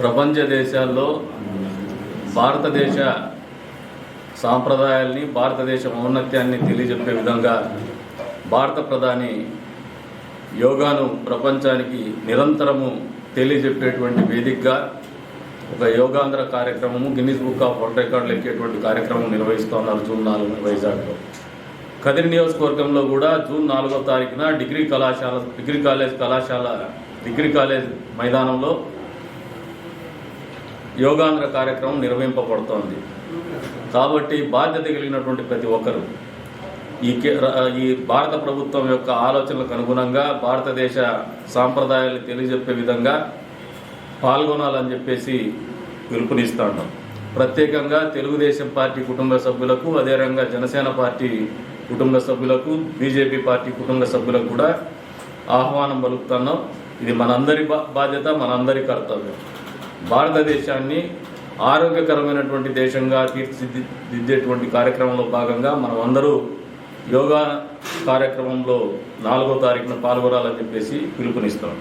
ప్రపంచ దేశాల్లో భారతదేశ సాంప్రదాయాల్ని భారతదేశ ఔన్నత్యాన్ని తెలియజెప్పే విధంగా భారత ప్రధాని యోగాను ప్రపంచానికి నిరంతరము తెలియజెప్పేటువంటి వేదికగా ఒక యోగాంధ్ర కార్యక్రమము గిన్నిస్ బుక్ ఆఫ్ వరల్డ్ రికార్డులు ఎక్కేటువంటి కార్యక్రమం నిర్వహిస్తున్నారు జూన్ నాలుగు వైజాగ్లో. కదిరి నియోజకవర్గంలో కూడా జూన్ నాలుగో తారీఖున డిగ్రీ కళాశాల డిగ్రీ కాలేజ్ కళాశాల డిగ్రీ కాలేజ్ మైదానంలో యోగాంధ్ర కార్యక్రమం నిర్వహింపబడుతోంది. కాబట్టి బాధ్యత కలిగినటువంటి ప్రతి ఒక్కరు ఈ కే- ఈ భారత ప్రభుత్వం యొక్క ఆలోచనలకు అనుగుణంగా భారతదేశ సాంప్రదాయాలు తెలియజెప్పే విధంగా పాల్గొనాలని చెప్పేసి పిలుపునిస్తాను. ప్రత్యేకంగా తెలుగుదేశం పార్టీ కుటుంబ సభ్యులకు అదేవిధంగా జనసేన పార్టీ కుటుంబ సభ్యులకు బీజేపీ పార్టీ కుటుంబ సభ్యులకు కూడా ఆహ్వానం పలుకుతున్నాం. ఇది మనందరి బా బాధ్యత మనందరి కర్తవ్యం. భారతదేశాన్ని ఆరోగ్యకరమైనటువంటి దేశంగా తీర్చిదిద్దేటువంటి కార్యక్రమంలో భాగంగా మనం అందరూ యోగా కార్యక్రమంలో నాలుగో తారీఖున పాల్గొనాలని చెప్పేసి పిలుపునిస్తాం.